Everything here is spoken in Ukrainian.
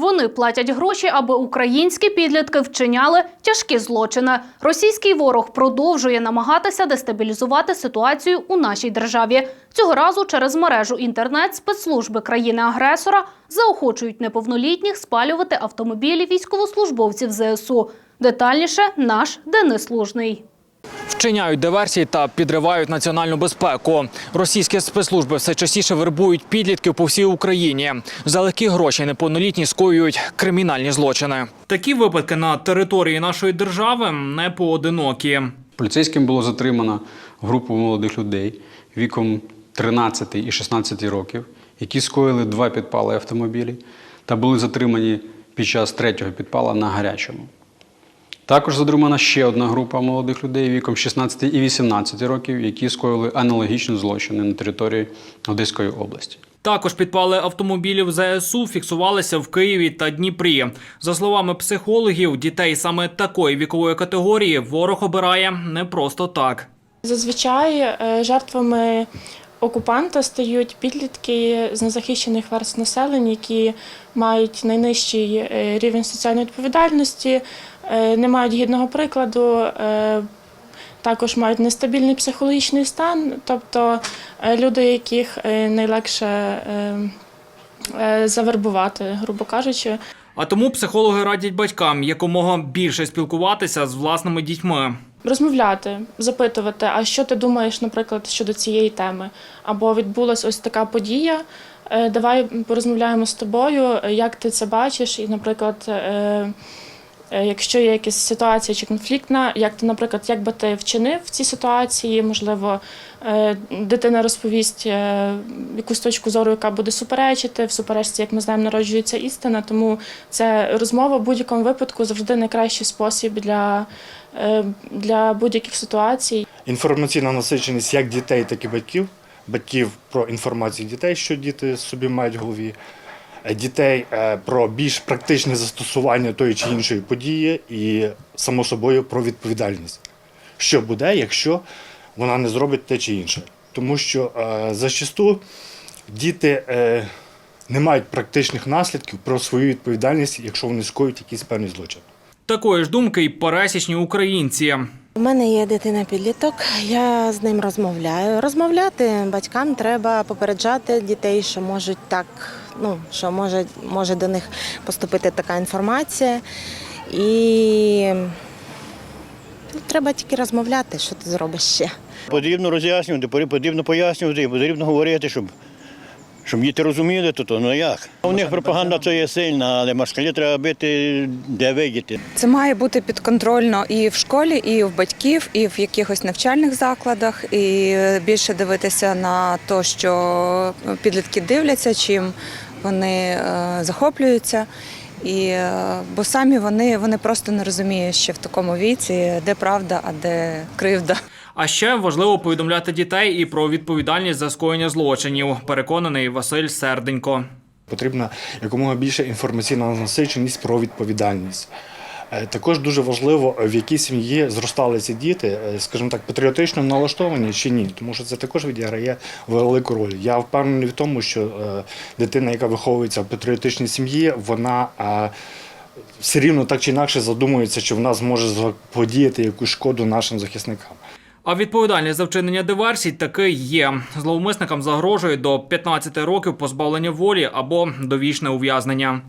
Вони платять гроші, аби українські підлітки вчиняли тяжкі злочини. Російський ворог продовжує намагатися дестабілізувати ситуацію у нашій державі. Цього разу через мережу інтернет спецслужби країни-агресора заохочують неповнолітніх спалювати автомобілі військовослужбовців ЗСУ. Детальніше наш Денис Лужний. Вчиняють диверсії та підривають національну безпеку. Російські спецслужби все частіше вербують підлітків по всій Україні. За легкі гроші неповнолітні скоюють кримінальні злочини. Такі випадки на території нашої держави не поодинокі. Поліцейським було затримано групу молодих людей віком 13 і 16 років, які скоїли два підпали автомобілі та були затримані під час третього підпала на гарячому. Також затримана ще одна група молодих людей віком 16 і 18 років, які скоїли аналогічні злочини на території Одеської області. Також підпали автомобілів ЗСУ фіксувалися в Києві та Дніпрі. За словами психологів, дітей саме такої вікової категорії ворог обирає не просто так. Зазвичай е, жертвами окупанта стають підлітки з незахищених верст населення, які мають найнижчий е, рівень соціальної відповідальності, е, не мають гідного прикладу, е, також мають нестабільний психологічний стан, тобто люди, яких найлегше завербувати, грубо кажучи. А тому психологи радять батькам якомога більше спілкуватися з власними дітьми. Розмовляти, запитувати, а що ти думаєш, наприклад, щодо цієї теми? Або відбулася ось така подія. е, Давай порозмовляємо з тобою, е, як ти це бачиш, і, наприклад, е, якщо є якась ситуація чи конфліктна, як ти, наприклад, як би ти вчинив в цій ситуації, можливо, е, дитина розповість е, якусь точку зору, яка буде суперечити. В суперечці, як ми знаємо, народжується істина. Тому це розмова в будь-якому випадку завжди найкращий спосіб для, е, для будь-яких ситуацій. інформаційна насиченість як дітей, так і батьків. Батьків про інформацію дітей, що діти собі мають в голові, е, дітей е, про більш практичне застосування тої чи іншої події, і само собою про відповідальність. Що буде, якщо вона не зробить те чи інше. Тому що е, зачасту діти е, не мають практичних наслідків про свою відповідальність, якщо вони скоюють якийсь певний злочин. Такої ж думки й пересічні українці. У мене є дитина-підліток, я з ним розмовляю. Розмовляти батькам треба попереджати дітей, що можуть так, ну що може, може до них поступити така інформація. І ну, треба тільки розмовляти, що ти зробиш ще. Потрібно роз'яснювати, потрібно пояснювати, потрібно говорити, щоб, щоб діти розуміли, то, ну як. У них пропаганда це є сильна, але москалі треба бити, де видіти. Це має бути підконтрольно і в школі, і в батьків, і в якихось навчальних закладах, і більше дивитися на те, що підлітки дивляться, чим вони е, захоплюються. І, е, бо самі вони, вони просто не розуміють ще в такому віці, де правда, а де кривда. А ще важливо повідомляти дітей і про відповідальність за скоєння злочинів. Переконаний Василь Серденько. Потрібна якомога більша інформаційна насиченість про відповідальність. Е, Також дуже важливо, в якій сім'ї зростали ці діти, е, скажімо так, патріотично налаштовані чи ні, тому що це також відіграє велику роль. Я впевнений в тому, що е, дитина, яка виховується в патріотичній сім'ї, вона все рівно так чи інакше задумується, чи вона зможе заподіяти якусь шкоду нашим захисникам. А відповідальність за вчинення диверсій таки є. Зловмисникам загрожує до 15 років позбавлення волі або довічне ув'язнення.